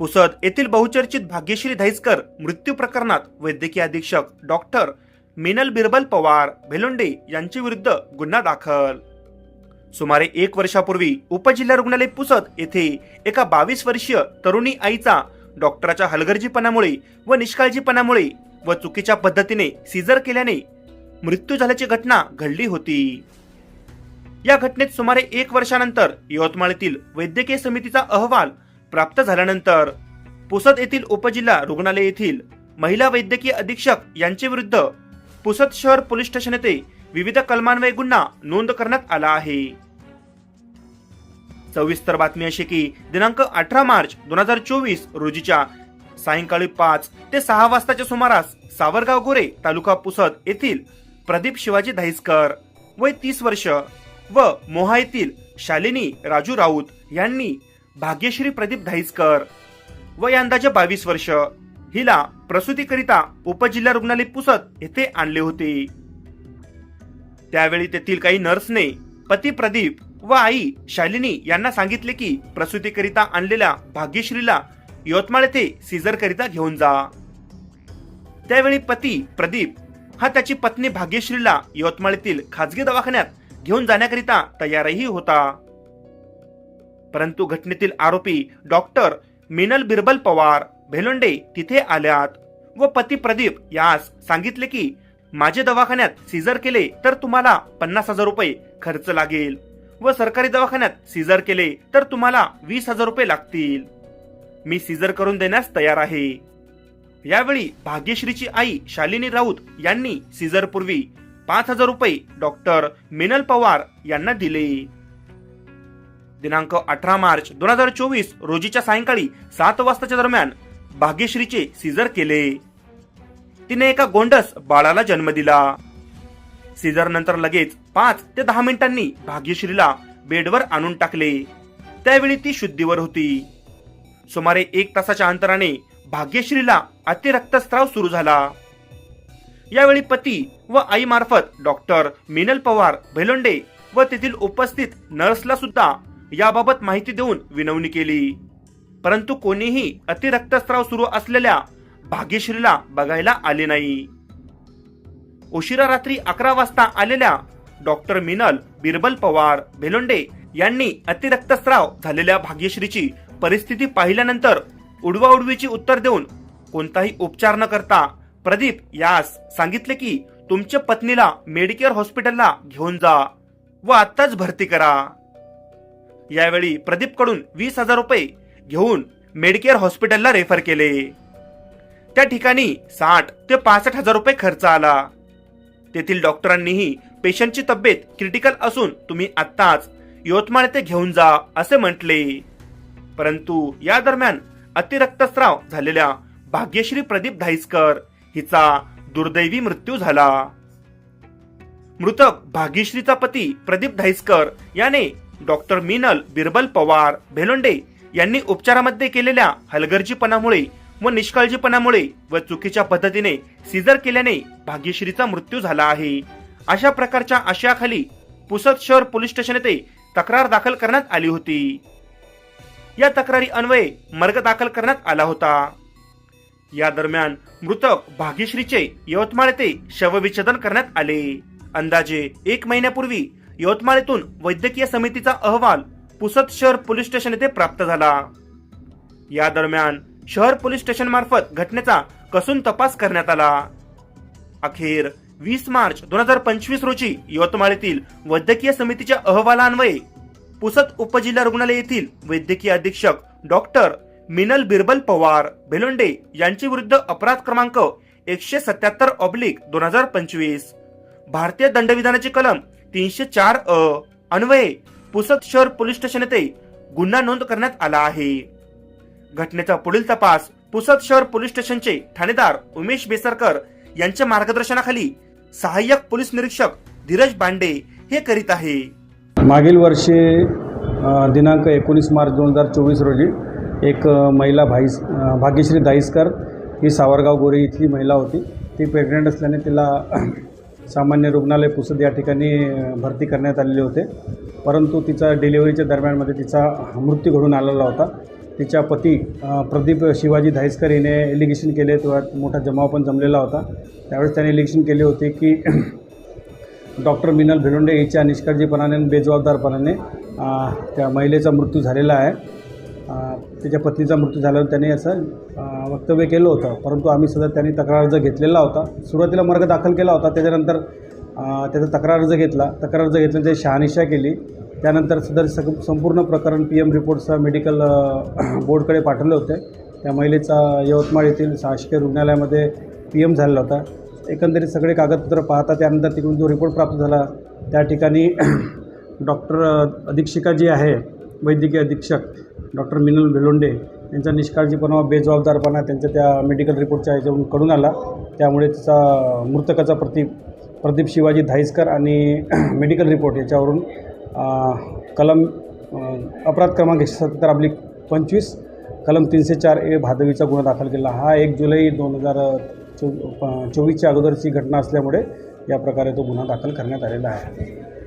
पुसद येथील बहुचर्चित भाग्यश्री धाईसकर मृत्यू प्रकरणात वैद्यकीय अधीक्षक डॉक्टर मिनल बिरबल पवार भेलोंडे यांच्या विरुद्ध गुन्हा दाखल. सुमारे एक वर्षापूर्वी उपजिल्हा रुग्णालय पुसद येथे एका बावीस वर्षीय तरुणी आईचा डॉक्टराच्या हलगर्जीपणामुळे व निष्काळजीपणामुळे व चुकीच्या पद्धतीने सीझर केल्याने मृत्यू झाल्याची घटना घडली होती. या घटनेत सुमारे एक वर्षानंतर यवतमाळ येथील वैद्यकीय समितीचा अहवाल प्राप्त झाल्यानंतर पुसद येथील उपजिल्हा रुग्णालय येथील महिला वैद्यकीय अधीक्षक यांच्याविरुद्ध पुसद शहर पोलीस स्टेशन येथे विविध कलमान्वये गुन्हा नोंद करण्यात आला आहे. सविस्तर बातमी अशी की दिनांक अठरा मार्च दोन हजार चोवीस रोजीच्या सायंकाळी पाच ते सहा वाजताच्या सुमारास सावरगाव गोरे तालुका पुसद येथील प्रदीप शिवाजी दहिसकर वय तीस वर्ष व मोहा येथील शालिनी राजू राऊत यांनी भाग्यश्री प्रदीप धाईसकर. व अंदाजे बावीस वर्ष. हिला प्रसूतीकरिता उपजिल्हा रुग्णालय पुसत येथे आणले होते. त्यावेळी तेथील काही नर्सने पती प्रदीप व आई शालिनी यांना सांगितले की प्रसूतीकरिता आणलेल्या भाग्यश्रीला यवतमाळ येथे सीझर करिता घेऊन जा. त्यावेळी पती प्रदीप हा त्याची पत्नी भाग्यश्रीला यवतमाळ येथील खाजगी दवाखान्यात घेऊन जाण्याकरिता तयारही होता. परंतु घटनेतील आरोपी डॉक्टर मिनल बिरबल पवार भेलोंडे तिथे आल्यात व पती प्रदीप यास सांगितले की माझे दवाखान्यात सीझर केले तर तुम्हाला पन्नास हजार रुपये खर्च लागेल व सरकारी दवाखान्यात सीझर केले तर तुम्हाला वीस हजार रुपये लागतील. मी सीझर करून देण्यास तयार आहे. यावेळी भाग्यश्रीची आई शालिनी राऊत यांनी सीजर पूर्वी पाच हजार रुपये डॉक्टर मिनल पवार यांना दिले. दिनांक अठरा मार्च दोन हजार चोवीस रोजीच्या सायंकाळी सात वाजताच्या दरम्यान भाग्यश्रीचे सीझर केले. तिने एका गोंडस बाळाला जन्म दिला. सीझर नंतर लगेच पाच ते दहा मिनिटांनी भाग्यश्रीला बेडवर आणून टाकले. त्यावेळी ती शुद्धीवर होती. सुमारे एक तासाच्या अंतराने भाग्यश्रीला अतिरक्तस्राव सुरू झाला. यावेळी पती व आई मार्फत डॉक्टर मिनल पवार भेलोंडे व तेथील उपस्थित नर्सला सुद्धा याबाबत माहिती देऊन विनवणी केली. परंतु कोणीही अतिरक्तस्राव सुरू असलेल्या भाग्यश्रीला बघायला आले नाही. उशिरा रात्री अकरा वाजता आलेल्या डॉक्टर मिनल बिरबल पवार भेलोंडे यांनी अतिरक्तस्राव झालेल्या भाग्यश्रीची परिस्थिती पाहिल्यानंतर उडवाउडवीची उत्तर देऊन कोणताही उपचार न करता प्रदीप यास सांगितले की तुमच्या पत्नीला मेडिकेअर हॉस्पिटलला घेऊन जा व आत्ताच भरती करा. यावेळी प्रदीपकडून वीस हजार रुपये घेऊन मेडिकेअर हॉस्पिटलला रेफर केले. त्या ठिकाणी साठ ते पासष्ट हजार रुपये खर्च आला. तेथील डॉक्टरांनीही पेशंटची तब्येत क्रिटिकल असून तुम्ही आत्ताच यवतमाळ येथे घेऊन जा असे म्हटले. परंतु या दरम्यान अतिरक्तस्राव झालेल्या भाग्यश्री प्रदीप धाईसकर हिचा दुर्दैवी मृत्यू झाला. मृतक भाग्यश्रीचा पती प्रदीप धाईसकर याने डॉक्टर मिनल बिरबल पवार भेलोंडे यांनी उपचारामध्ये केलेल्या हलगर्जीपणामुळे व निष्काळजीपणामुळे व चुकीच्या पद्धतीने सीझर केल्याने भाग्यश्रीचा मृत्यू झाला आहे. अशा प्रकारच्या आशयाखाली पुसद शहर पोलीस स्टेशन येथे तक्रार दाखल करण्यात आली होती. या तक्रारी अन्वये मर्ग दाखल करण्यात आला होता. या दरम्यान मृतक भाग्यश्रीचे यवतमाळ येथे शवविच्छेदन करण्यात आले. अंदाजे एक महिन्यापूर्वी यवतमाळेतून वैद्यकीय समितीचा अहवाल पुसद शहर पोलीस स्टेशन येथे प्राप्त झाला. या दरम्यान शहर पोलीस स्टेशन मार्फत घटनेचा कसून तपास करण्यात आला. अखेर वीस मार्च दोन हजार पंचवीस रोजी यवतमाळ येथील वैद्यकीय समितीच्या अहवालान्वये पुसद उपजिल्हा रुग्णालय येथील वैद्यकीय अधीक्षक डॉक्टर मिनल बिरबल पवार भेलोंडे यांची विरुद्ध अपराध क्रमांक एकशे सत्याहत्तर ऑब्लिक दोन हजार पंचवीस. भारतीय दंडविधानाचे कलम तीनशे चार अ अन्वये पुसद शहर पोलीस स्टेशन येथे गुन्हा नोंद करण्यात आला आहे. घटनेचा पुढील तपास पुसद शहर पोलीस स्टेशनचे ठाणेदार उमेश बेसरकर यांच्या मार्गदर्शनाखाली सहाय्यक पोलीस निरीक्षक धीरज बांडे हे करीत आहे. मागील वर्षी दिनांक एकोणीस मार्च दोन हजार चोवीस रोजी एक महिला भाईस भाग्यश्री दाईसकर ही सावरगाव गोरे इथली महिला होती. ती प्रेग्नंट असल्याने तिला सामान्य रुग्णालय पुसद या ठिकाणी भरती करण्यात आलेले होते. परंतु तिचा डिलिव्हरीच्या दरम्यानमध्ये तिचा मृत्यू घडून आलेला होता. तिच्या पती प्रदीप शिवाजी धायसकर हिने एलिगेशन केले तेव्हा मोठा जमाव पण जमलेला होता. त्यावेळेस त्याने एलिगेशन केले होते की डॉक्टर मिनल भिलोंडे हिच्या निष्काळजीपणाने आणि बेजबाबदारपणाने त्या महिलेचा मृत्यू झालेला आहे. त्याच्या पत्नीचा मृत्यू झाल्यावर त्याने असं वक्तव्य केलं होतं. परंतु आम्ही सुद्धा त्यांनी तक्रार अर्ज घेतलेला होता. सुरुवातीला मार्ग दाखल केला होता. त्याच्यानंतर त्याचा तक्रार अर्ज घेतला. तक्रार अर्ज घेतला त्याची शहानिशा केली. त्यानंतर सदर सग संपूर्ण प्रकरण पी एम रिपोर्टसह मेडिकल बोर्डकडे पाठवले होते. त्या महिलेचा यवतमाळ येथील शासकीय रुग्णालयामध्ये पी एम झालेला होता. एकंदरीत सगळे कागदपत्र पाहता त्यानंतर तिकडून जो रिपोर्ट प्राप्त झाला त्या ठिकाणी डॉक्टर अधीक्षिका जी आहे वैद्यकीय अधीक्षक. डॉक्टर मिनल बेलोंडे यांचा निष्काळजीपणा बेजबाबदारपणा त्यांच्या त्या मेडिकल रिपोर्टच्या ह्याच्यावरून कळून आला. त्यामुळे तिचा मृतकाचा प्रति प्रदीप शिवाजी धाईसकर आणि मेडिकल रिपोर्ट याच्यावरून कलम अपराध क्रमांक एकशे सत्तर अब्लिक पंचवीस कलम तीनशे चार ए भादवीचा गुन्हा दाखल केला. हा एक जुलै दोन हजार चो प- चोवीसच्या अगोदरची घटना असल्यामुळे या प्रकारे तो गुन्हा दाखल करण्यात आलेला आहे.